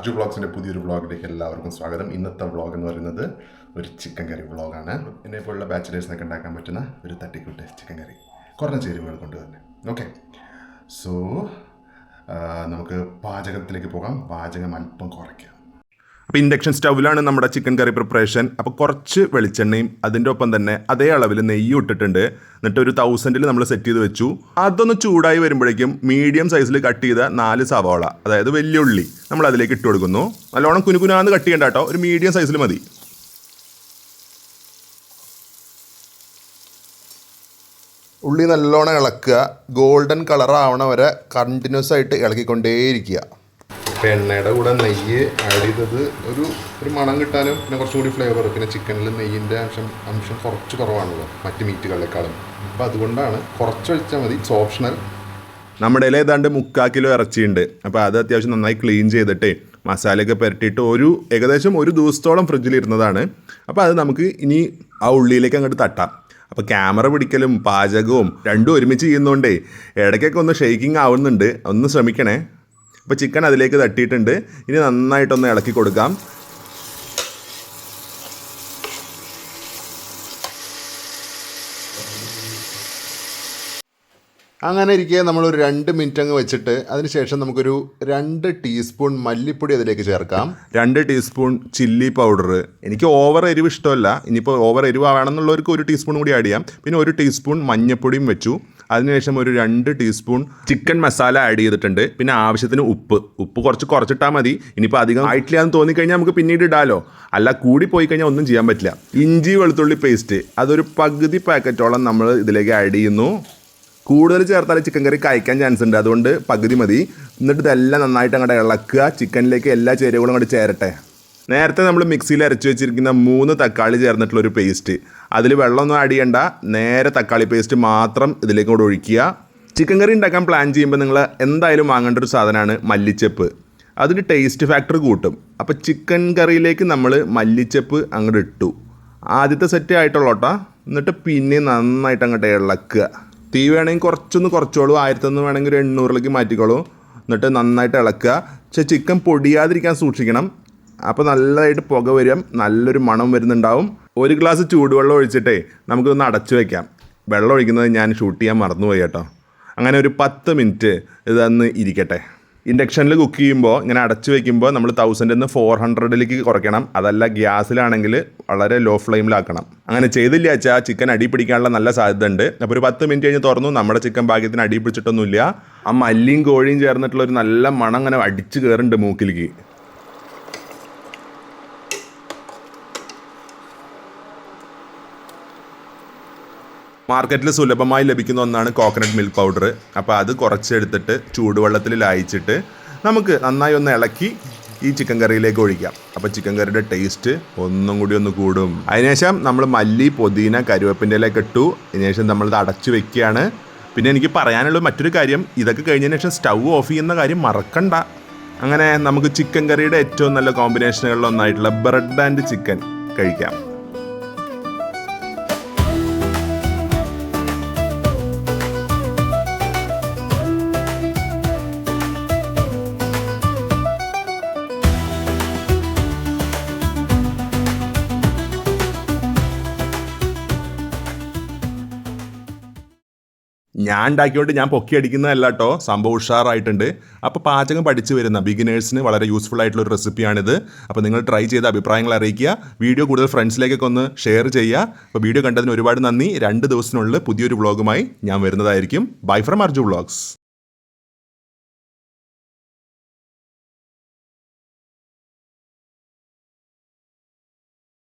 അർജു വ്ളോഗ്സിന്റെ പുതിയൊരു വ്ളോഗിലേക്ക് എല്ലാവർക്കും സ്വാഗതം. ഇന്നത്തെ വ്ളോഗ് എന്ന് പറയുന്നത് ഒരു ചിക്കൻ കറി വ്ളോഗാണ്. എന്നെ പോലുള്ള ബാച്ചിലേഴ്സിനൊക്കെ ഉണ്ടാക്കാൻ പറ്റുന്ന ഒരു തട്ടിക്കൂട്ട് ചിക്കൻ കറി. കുറഞ്ഞ ചേരുവകൾ കൊണ്ട് തന്നെ ഓക്കെ സോ നമുക്ക് പാചകത്തിലേക്ക് പോകാം. പാചകം അല്പം കുറയ്ക്കാം. അപ്പോൾ ഇൻഡക്ഷൻ സ്റ്റൗവിലാണ് നമ്മുടെ ചിക്കൻ കറി പ്രിപ്പറേഷൻ. അപ്പോൾ കുറച്ച് വെളിച്ചെണ്ണയും അതിന്റെ ഒപ്പം തന്നെ അതേ അളവിൽ നെയ്യും ഇട്ടിട്ടുണ്ട്. എന്നിട്ട് ഒരു തൗസൻഡിൽ നമ്മൾ സെറ്റ് ചെയ്ത് വെച്ചു. അതൊന്ന് ചൂടായി വരുമ്പോഴേക്കും മീഡിയം സൈസിൽ കട്ട് ചെയ്ത നാല് സവാള അതായത് വലിയ ഉള്ളി നമ്മൾ അതിലേക്ക് ഇട്ട് കൊടുക്കുന്നു. നല്ലോണം കുനുകുനാന്ന് കട്ട് ചെയ്യണ്ട കേട്ടോ ഒരു മീഡിയം സൈസിൽ മതി. ഉള്ളി നല്ലോണം ഇളക്കുക. ഗോൾഡൻ കളർ ആവണ വരെ കണ്ടിന്യൂസ് ആയിട്ട് ഇളക്കിക്കൊണ്ടേയിരിക്കുക ഇപ്പം എണ്ണയുടെ കൂടെ നെയ്യ് ആഡ് ചെയ്തത് ഒരു ഒരു മണം കിട്ടാനും പിന്നെ കുറച്ചുകൂടി ഫ്ലേവർ പിന്നെ ചിക്കനിൽ നെയ്യിന്റെ അംശം അംശം കുറച്ച് കുറവാണല്ലോ മറ്റ് മീറ്റുകളിലേക്കാളും അപ്പം അതുകൊണ്ടാണ് കുറച്ച് ഒഴിച്ചാൽ മതി. ഇറ്റ്സ് ഓപ്ഷണൽ നമ്മുടെ ഏതാണ്ട് മുക്കാൽ കിലോ ഇറച്ചിയുണ്ട്. അപ്പോൾ അത് അത്യാവശ്യം നന്നായി ക്ലീൻ ചെയ്തിട്ടേ മസാലയൊക്കെ പുരട്ടിയിട്ട് ഒരു ഏകദേശം ഒരു ദിവസത്തോളം ഫ്രിഡ്ജിൽ ഇരുന്നതാണ്. അപ്പോൾ അത് നമുക്ക് ഇനി ആ ഉള്ളിയിലേക്ക് അങ്ങോട്ട് തട്ടാം. അപ്പോൾ ക്യാമറ പിടിക്കലും പാചകവും രണ്ടും ഒരുമിച്ച് ചെയ്യുന്നതുകൊണ്ടേ ഇടയ്ക്കൊക്കെ ഒന്ന് ഷെയ്ക്കിംഗ് ആവുന്നുണ്ട്. ഒന്ന് ശ്രമിക്കണേ. അപ്പോൾ ചിക്കൻ അതിലേക്ക് തട്ടിയിട്ടുണ്ട്. ഇനി നന്നായിട്ടൊന്ന് ഇളക്കി കൊടുക്കാം. അങ്ങനെ ഇരിക്കെ നമ്മളൊരു രണ്ട് മിനിറ്റ് അങ്ങ് വെച്ചിട്ട് അതിനുശേഷം നമുക്കൊരു രണ്ട് ടീസ്പൂൺ മല്ലിപ്പൊടി അതിലേക്ക് ചേർക്കാം. രണ്ട് ടീസ്പൂൺ ചില്ലി പൗഡർ എനിക്ക് ഓവർ എരിവ് ഇഷ്ടമല്ല. ഇനിയിപ്പോൾ ഓവർ എരിവ് വേണമെന്നുള്ളവർക്ക് ഒരു ടീസ്പൂൺ കൂടി ആഡ് ചെയ്യാം. പിന്നെ ഒരു ടീസ്പൂൺ മഞ്ഞൾപ്പൊടിയും വെച്ചു. അതിനുശേഷം ഒരു രണ്ട് ടീസ്പൂൺ ചിക്കൻ മസാല ആഡ് ചെയ്തിട്ടുണ്ട്. പിന്നെ ആവശ്യത്തിന് ഉപ്പ്. ഉപ്പ് കുറച്ച് കുറച്ചിട്ടാൽ മതി. ഇനിയിപ്പോൾ അധികം ആയിട്ടില്ല എന്ന് തോന്നിക്കഴിഞ്ഞാൽ നമുക്ക് പിന്നീട് ഇടാലോ. അല്ല കൂടി പോയി കഴിഞ്ഞാൽ ഒന്നും ചെയ്യാൻ പറ്റില്ല. ഇഞ്ചി വെളുത്തുള്ളി പേസ്റ്റ്. അതൊരു പകുതി പാക്കറ്റോളം നമ്മൾ ഇതിലേക്ക് ആഡ് ചെയ്യുന്നു. കൂടുതൽ ചേർത്താൽ ചിക്കൻ കറി കഴിക്കാൻ ചാൻസ് ഉണ്ട്. അതുകൊണ്ട് പകുതി മതി. എന്നിട്ട് ഇതെല്ലാം നന്നായിട്ട് അങ്ങോട്ട് ഇളക്കുക. ചിക്കനിലേക്ക് എല്ലാ ചേരുവകളും അങ്ങോട്ട് ചേരട്ടെ. നേരത്തെ നമ്മൾ മിക്സിയിൽ അരച്ച് വെച്ചിരിക്കുന്ന മൂന്ന് തക്കാളി ചേർന്നിട്ടുള്ള ഒരു പേസ്റ്റ് അതിൽ വെള്ളമൊന്നും ആഡ് ചെയ്യണ്ട. നേരെ തക്കാളി പേസ്റ്റ് മാത്രം ഇതിലേക്ക് കൂടെ ഒഴിക്കുക. ചിക്കൻ കറി ഉണ്ടാക്കാൻ പ്ലാൻ ചെയ്യുമ്പോൾ നിങ്ങൾ എന്തായാലും വാങ്ങേണ്ട ഒരു സാധനമാണ് മല്ലിച്ചപ്പ്. അതിന് ടേസ്റ്റ് ഫാക്ടർ കൂട്ടും. അപ്പോൾ ചിക്കൻ കറിയിലേക്ക് നമ്മൾ മല്ലിച്ചപ്പ് അങ്ങോട്ട് ഇട്ടു. ആദ്യത്തെ സെറ്റ് ആയിട്ടുള്ളോട്ടാ. എന്നിട്ട് പിന്നെ നന്നായിട്ട് അങ്ങോട്ട് ഇളക്കുക. തീ വേണമെങ്കിൽ കുറച്ചൊന്ന് കുറച്ചോളൂ. ആയിരത്തൊന്ന് വേണമെങ്കിൽ ഒരു എണ്ണൂറിലേക്ക് മാറ്റിക്കോളൂ. എന്നിട്ട് നന്നായിട്ട് ഇളക്കുക. പക്ഷേ ചിക്കൻ പൊടിയാതിരിക്കാൻ സൂക്ഷിക്കണം. അപ്പോൾ നല്ലതായിട്ട് പുക വരും. നല്ലൊരു മണം വരുന്നുണ്ടാവും. ഒരു ഗ്ലാസ് ചൂടുവെള്ളം ഒഴിച്ചിട്ടേ നമുക്കൊന്ന് അടച്ചു വയ്ക്കാം വെള്ളം ഒഴിക്കുന്നത് ഞാൻ ഷൂട്ട് ചെയ്യാൻ മറന്നുപോയി കേട്ടോ. അങ്ങനെ ഒരു പത്ത് മിനിറ്റ് ഇതൊന്ന് ഇരിക്കട്ടെ. ഇൻഡക്ഷനിൽ കുക്ക് ചെയ്യുമ്പോൾ ഇങ്ങനെ അടച്ച് വെക്കുമ്പോൾ നമ്മൾ തൗസൻഡിൽ നിന്ന് ഫോർ ഹൺഡ്രഡിലേക്ക് കുറയ്ക്കണം. അതല്ല ഗ്യാസിലാണെങ്കിൽ വളരെ ലോ ഫ്ലെയിമിലാക്കണം അങ്ങനെ ചെയ്തില്ല വെച്ചാൽ ചിക്കൻ അടി പിടിക്കാനുള്ള നല്ല സാധ്യത ഉണ്ട് അപ്പോൾ ഒരു പത്ത് മിനിറ്റ് കഴിഞ്ഞ് തുറന്നു. നമ്മുടെ ചിക്കൻ ഭാഗ്യത്തിന് അടി പിടിച്ചിട്ടൊന്നുമില്ല. ആ മല്ലിയും കോഴിയും ചേർന്നിട്ടുള്ള ഒരു നല്ല മണം അങ്ങനെ അടിച്ച് കയറുന്നുണ്ട് മൂക്കിലേക്ക്. മാർക്കറ്റിൽ സുലഭമായി ലഭിക്കുന്ന ഒന്നാണ് കോക്കനട്ട് മിൽക്ക് പൗഡർ അപ്പോൾ അത് കുറച്ചെടുത്തിട്ട് ചൂടുവെള്ളത്തിൽ ലായിച്ചിട്ട് നമുക്ക് നന്നായി ഒന്ന് ഇളക്കി ഈ ചിക്കൻ കറിയിലേക്ക് ഒഴിക്കാം. അപ്പോൾ ചിക്കൻ കറിയുടെ ടേസ്റ്റ് ഒന്നും കൂടി ഒന്ന് കൂടും. അതിനുശേഷം നമ്മൾ മല്ലി പൊതീന കരുവേപ്പിന്റെ ഇലയൊക്കെ ഇട്ടു. അതിനുശേഷം നമ്മളത് അടച്ചു വെക്കുകയാണ്. പിന്നെ എനിക്ക് പറയാനുള്ള മറ്റൊരു കാര്യം ഇതൊക്കെ കഴിഞ്ഞതിന് ശേഷം സ്റ്റൗ ഓഫ് ചെയ്യുന്ന കാര്യം മറക്കണ്ട. അങ്ങനെ നമുക്ക് ചിക്കൻ കറിയുടെ ഏറ്റവും നല്ല കോമ്പിനേഷനുകളിലൊന്നായിട്ടുള്ള ബ്രെഡ് ആൻഡ് ചിക്കൻ കഴിക്കാം. ഞാൻ ഉണ്ടാക്കിയോണ്ട് ഞാൻ പൊക്കി അടിക്കുന്നതല്ല കേട്ടോ സംഭവം ഉഷാറായിട്ടുണ്ട്. അപ്പോൾ പാചകം പഠിച്ചു വരുന്ന ബിഗിനേഴ്സിന് വളരെ യൂസ്ഫുൾ ആയിട്ടുള്ള ഒരു റെസിപ്പിയാണിത് അപ്പോൾ നിങ്ങൾ ട്രൈ ചെയ്ത അഭിപ്രായങ്ങൾ അറിയിക്കുക. വീഡിയോ കൂടുതൽ ഫ്രണ്ട്സിലേക്കൊക്കെ ഒന്ന് ഷെയർ ചെയ്യുക. അപ്പോൾ വീഡിയോ കണ്ടതിന് ഒരുപാട് നന്ദി. രണ്ട് ദിവസത്തിനുള്ളിൽ പുതിയൊരു വ്ളോഗുമായി ഞാൻ വരുന്നതായിരിക്കും. Bye from Arju vlogs